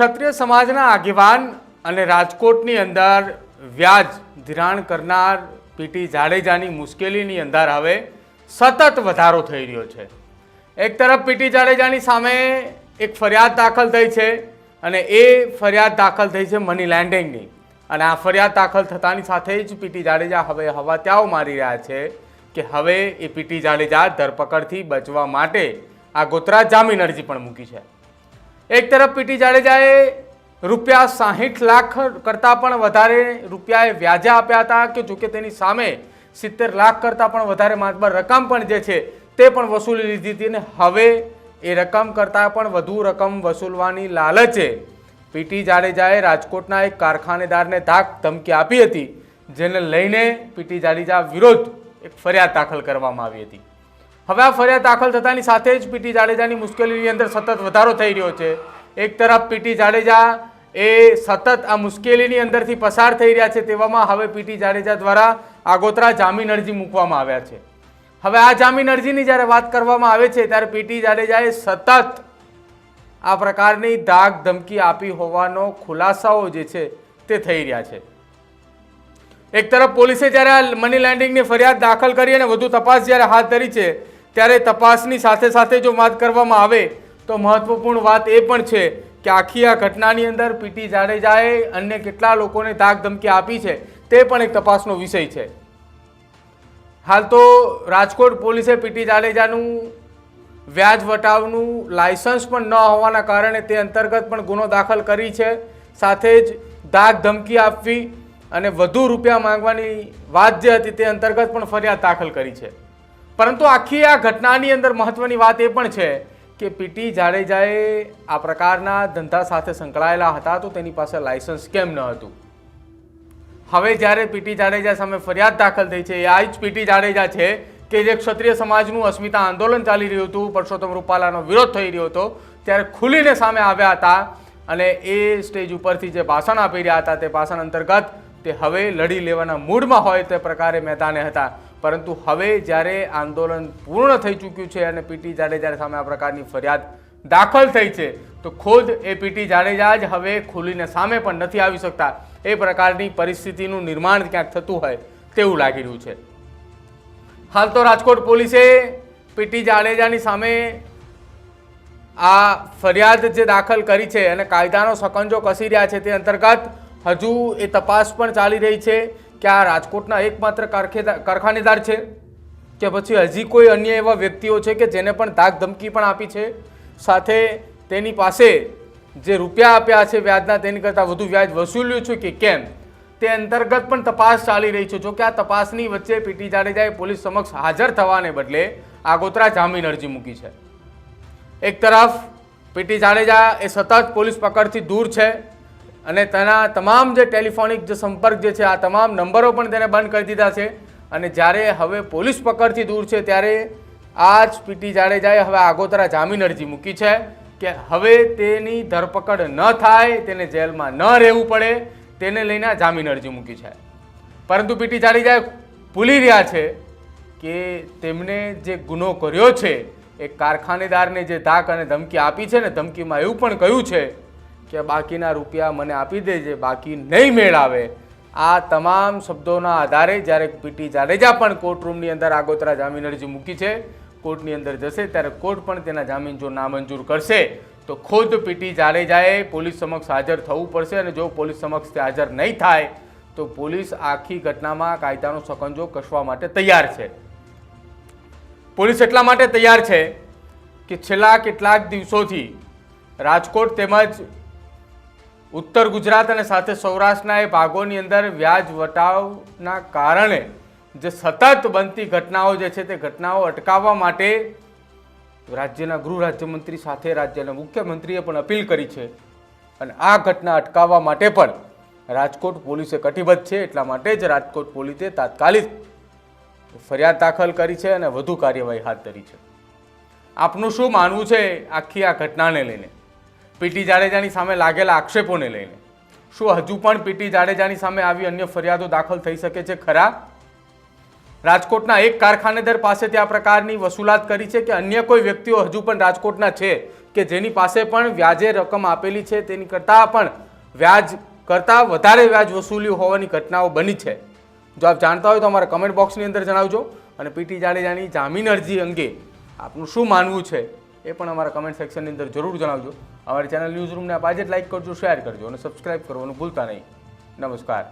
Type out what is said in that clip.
ક્ષત્રિય સમાજના આગેવાન અને રાજકોટની અંદર વ્યાજ ધિરાણ કરનાર પીટી જાડેજાની મુશ્કેલીની અંદર હવે સતત વધારો થઈ રહ્યો છે. એક તરફ પીટી જાડેજાની સામે એક ફરિયાદ દાખલ થઈ છે અને એ ફરિયાદ દાખલ થઈ છે મની લેન્ડિંગની અને આ ફરિયાદ દાખલ થતાની સાથે જ પીટી જાડેજા હવે હવાત્યાઓ મારી રહ્યા છે કે હવે એ પીટી જાડેજા ધરપકડથી બચવા માટે આ ગોતરા જામીન અરજી પણ મૂકી છે. એક તરફ પીટી જાડેજાએ રૂપિયા સાહીઠ લાખ કરતાં પણ વધારે રૂપિયાએ વ્યાજા આપ્યા હતા કે જોકે તેની સામે સિત્તેર લાખ કરતાં પણ વધારે માતબર રકમ પણ જે છે તે પણ વસૂલી લીધી હતી અને હવે એ રકમ કરતાં પણ વધુ રકમ વસૂલવાની લાલચે પીટી જાડેજાએ રાજકોટના એક કારખાનેદારને ધાક ધમકી આપી હતી, જેને લઈને પીટી જાડેજા વિરુદ્ધ એક ફરિયાદ દાખલ કરવામાં આવી હતી. હવે આ ફરિયાદ દાખલ થતાની સાથે જ પીટી જાડેજાની મુશ્કેલીની અંદર સતત વધારો થઈ રહ્યો છે. એક તરફ પીટી જાડેજા એ સતત આ મુશ્કેલીની અંદરથી પસાર થઈ રહ્યા છે તેવામાં હવે પીટી જાડેજા દ્વારા આગોતરા જામીન અરજી મૂકવામાં આવ્યા છે. હવે આ જામીન અરજીની જ્યારે વાત કરવામાં આવે છે ત્યારે પીટી જાડેજાએ સતત આ પ્રકારની ધાક ધમકી આપી હોવાનો ખુલાસાઓ જે છે તે થઈ રહ્યા છે. એક તરફ પોલીસે જ્યારે આ મની લેન્ડિંગની ફરિયાદ દાખલ કરી અને વધુ તપાસ જ્યારે હાથ ધરી છે ત્યારે તપાસની સાથે સાથે જો વાત કરવામાં આવે તો મહત્વપૂર્ણ વાત એ પણ છે કે આખી આ ઘટનાની અંદર પીટી જાડેજાએ અન્ય કેટલા લોકોને ધાક ધમકી આપી છે તે પણ એક તપાસનો વિષય છે. હાલ તો રાજકોટ પોલીસે પીટી જાડેજાનું વ્યાજ વટાવનું લાયસન્સ પણ ન હોવાના કારણે તે અંતર્ગત પણ ગુનો દાખલ કરી છે. સાથે જ ધાક ધમકી આપવી અને વધુ રૂપિયા માંગવાની વાત જે હતી તે અંતર્ગત પણ ફરિયાદ દાખલ કરી છે. પરંતુ આખી આ ઘટનાની અંદર મહત્વની વાત એ પણ છે કે પીટી જાડેજાએ આ પ્રકારના ધંધા સાથે સંકળાયેલા હતા તો તેની પાસે લાયસન્સ કેમ ન હતું? હવે જ્યારે પીટી જાડેજા સામે ફરિયાદ દાખલ થઈ છે આ જ પીટી જાડેજા છે કે જે ક્ષત્રિય સમાજનું અસ્મિતા આંદોલન ચાલી રહ્યું હતું, પરસોત્તમ રૂપાલાનો વિરોધ થઈ રહ્યો હતો, ત્યારે ખુલીને સામે આવ્યા હતા અને એ સ્ટેજ ઉપરથી જે ભાષણ આપી રહ્યા હતા તે ભાષણ અંતર્ગત તે હવે લડી લેવાના મૂડમાં હોય તે પ્રકારે મેદાને હતા. પરંતુ હવે જ્યારે આંદોલન પૂર્ણ થઈ ચૂક્યું છે અને પીટી જાડેજા સામે આ પ્રકારની ફરિયાદ દાખલ થઈ છે, તો ખુદ એ પીટી જાડેજા જ હવે ખુલીને સામે પણ નથી આવી શકતા. એ પ્રકારની પરિસ્થિતિનું નિર્માણ ક્યાંક થતું હોય તેવું લાગી રહ્યું છે. હાલ તો રાજકોટ પોલીસે પીટી જાડેજાની સામે આ ફરિયાદ જે દાખલ કરી છે અને કાયદાનો સકંજો કસી રહ્યા છે તે અંતર્ગત હજુ એ તપાસ પણ ચાલી રહી છે. કે આ રાજકોટના એકમાત્ર કારખાનેદાર છે? કે પછી હજી કોઈ અન્ય એવા વ્યક્તિઓ છે કે જેને પણ ધાક ધમકી પણ આપી છે? સાથે તેની પાસે જે રૂપિયા આપ્યા છે વ્યાજના, તેની કરતાં વધુ વ્યાજ વસૂલ્યું છે કે કેમ? તે અંતર્ગત પણ તપાસ ચાલી રહી છે. જોકે આ તપાસની વચ્ચે પીટી જાડેજાએ પોલીસ સમક્ષ હાજર થવાને બદલે આગોતરા જામીન અરજી મૂકી છે. એક તરફ પીટી જાડેજા એ સતત પોલીસ પકડથી દૂર છે. અને તેના તમામ જે ટેલિફોનિક જે સંપર્ક જે છે, આ તમામ નંબરો પણ તેને બંધ કરી દીધા છે. અને જ્યારે હવે પોલીસ પકડથી દૂર છે, ત્યારે આ જ પીટી જાડેજાએ હવે આગોતરા જામીન અરજી મૂકી છે કે હવે તેની ધરપકડ ન થાય, તેને જેલમાં ન રહેવું પડે, તેને લઈને આ જામીન અરજી મૂકી છે. પરંતુ પીટી જાડેજાએ ભૂલી રહ્યા છે કે તેમણે જે ગુનો કર્યો છે, એ કારખાનેદારને જે ધાક અને ધમકી આપી છે ને, ધમકીમાં એવું પણ કહ્યું છે કે બાકીના રૂપિયા મને આપી દેજે, બાકી નહીં મેળાવે. આ તમામ શબ્દોના આધારે જ્યારે પીટી જાડેજા પણ કોર્ટરૂમની અંદર આગોતરા જામીન અરજી મૂકી છે કોર્ટની અંદર જશે, ત્યારે કોર્ટ પણ તેના જામીન જો નામંજૂર કરશે, તો ખુદ પીટી જાડેજાએ પોલીસ સમક્ષ હાજર થવું પડશે અને જો પોલીસ સમક્ષ તે હાજર નહીં થાય, તો પોલીસ આખી ઘટનામાં કાયદાનો સકંજો કસવા માટે તૈયાર છે. પોલીસ એટલા માટે તૈયાર છે કે છેલ્લા કેટલાક દિવસોથી રાજકોટ તેમજ ઉત્તર ગુજરાત અને સાથે સૌરાષ્ટ્રના એ ભાગોની અંદર વ્યાજ વટાવના કારણે જે સતત બનતી ઘટનાઓ જે છે તે ઘટનાઓ અટકાવવા માટે રાજ્યના ગૃહ રાજ્યમંત્રી સાથે રાજ્યના મુખ્યમંત્રીએ પણ અપીલ કરી છે. અને આ ઘટના અટકાવવા માટે પણ રાજકોટ પોલીસે કટિબદ્ધ છે. એટલા માટે જ રાજકોટ પોલીસે તાત્કાલિક ફરિયાદ દાખલ કરી છે અને વધુ કાર્યવાહી હાથ ધરી છે. આપનું શું માનવું છે આખી આ ઘટનાને લઈને? પીટી જાડેજાની સામે લાગેલા આક્ષેપોને લઈને. શું હજુ પણ પીટી જાડેજાની સામે આવી અન્ય ફરિયાદો દાખલ થઈ શકે છે ખરા? રાજકોટના એક કારખાનેદાર પાસેથી આ પ્રકારની વસૂલાત કરી છે કે અન્ય કોઈ વ્યક્તિઓ હજુ પણ રાજકોટના છે કે જેની પાસે પણ વ્યાજે રકમ આપેલી છે? તેની કરતાં પણ વ્યાજ કરતાં વધારે વ્યાજ વસૂલ્યું હોવાની ઘટનાઓ બની છે. જો આપ જાણતા હોય તો અમારા કમેન્ટ બોક્સની અંદર જણાવજો અને પીટી જાડેજાની જામીન અરજી અંગે આપનું શું માનવું છે? એ પણ અમારા કમેન્ટ સેક્શનની અંદર જરૂર જણાવજો. અમારી ચેનલ ન્યૂઝ રૂમને આપ આજે જ લાઈક કરજો શેર કરજો અને સબસ્ક્રાઇબ કરવાનું ભૂલતા નહીં. નમસ્કાર.